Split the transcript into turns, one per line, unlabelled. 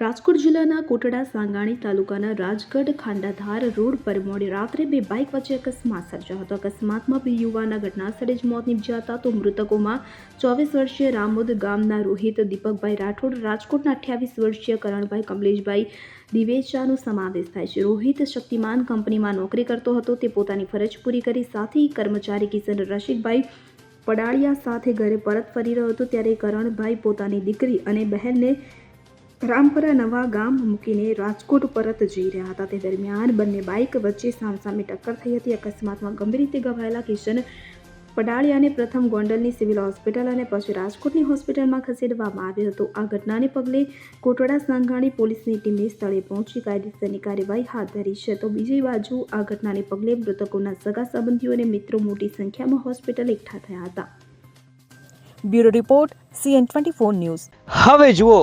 રાજકોટ જિલ્લાના કોટડા, સાંગાણી તાલુકાના રાજગઢ ખાંડાધાર રોડ પર મોડી રાત્રે બે બાઇક વચ્ચે અકસ્માત સર્જાયો હતો. અકસ્માતમાં બે યુવાના ઘટનાસ્થળે જ મોત નીપજ્યા હતા. તો મૃતકોમાં ચોવીસ વર્ષીય રામોદ ગામના રોહિત, દીપકભાઈ રાઠોડ, રાજકોટના અઠ્યાવીસ વર્ષીય કરણભાઈ કમલેશભાઈ દિવેચાનો સમાવેશ થાય છે. રોહિત શક્તિમાન કંપનીમાં નોકરી કરતો હતો. તે પોતાની ફરજ પૂરી કરી સાથી કર્મચારી કિશન રશિકભાઈ પડાળિયા સાથે ઘરે પરત ફરી રહ્યો હતો. ત્યારે કરણભાઈ પોતાની દીકરી અને બહેનને રામપરા નવા ગામ મૂકીને રાજકોટ પરત જઈ રહ્યા હતા. તે દરમિયાન બંને બાઇક વચ્ચે સામસામે ટક્કર થઈ હતી. અકસ્માતમાં ગંભીર રીતે ઘવાયેલા કિશન પડાળિયાને પ્રથમ ગોંડલની સિવિલ હોસ્પિટલ અને પછી રાજકોટની હોસ્પિટલમાં ખસેડવામાં આવ્યો હતો. આ ઘટનાને પગલે કોટડા સાંઘાણી પોલીસની ટીમે સ્થળે પહોંચી કાયદેસરની કાર્યવાહી હાથ ધરી છે. તો બીજી બાજુ આ ઘટનાને પગલે મૃતકોના સગા સંબંધીઓ અને મિત્રો મોટી સંખ્યામાં હોસ્પિટલ એકઠા થયા હતા.
Bureau report CN twenty four news.
હવે જુઓ